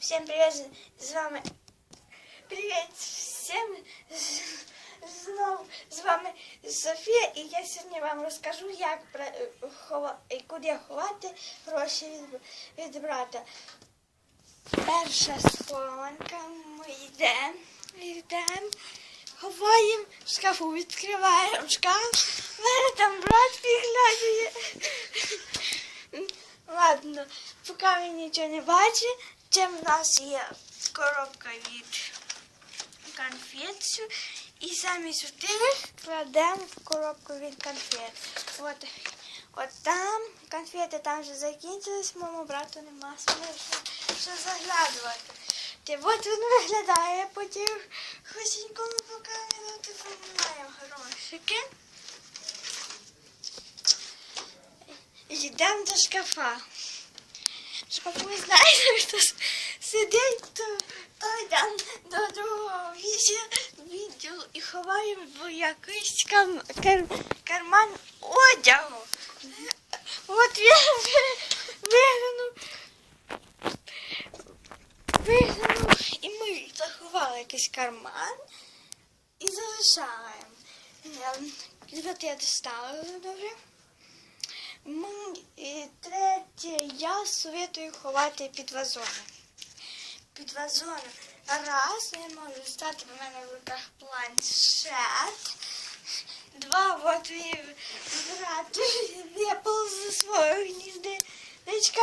Всем привет, з вами Привіт всім знову з вами Софія, і я сьогодні вам розкажу, як пра- хова- і куди ховати гроші від, від брата. Перша схованка, ми йдемо, йдемо, ховаємо в шкафу, відкриваємо шкаф, мене там брат підглядує. Ладно, поки він нічого не бачить, чим в нас є коробка від конфет. І замість тих кладемо в коробку від конфет. От, от там конфети там вже закінчились, моєму брату нема смисла що заглядувати. Ти от він виглядає, потім хусінькому поки минути поминаємо грошики. Йдемо до шкафа. Шкафу ви знаєте, с- сидить, то, то йдемо до другого відділу і ховаємо в якийсь кам, кар, карман одягу. От він вигнув. Вигнув. І ми заховали якийсь карман і залишаємо. Ем, От я достала добре. я советую ховати під вазоном. Під вазоном. Раз, я можу стати в мене в руках планшет. Два, от і брат випав зі свого гніздечка.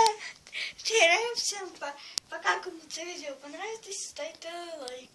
Три, всім па- пока кому це відео понравилось, ставте лайк.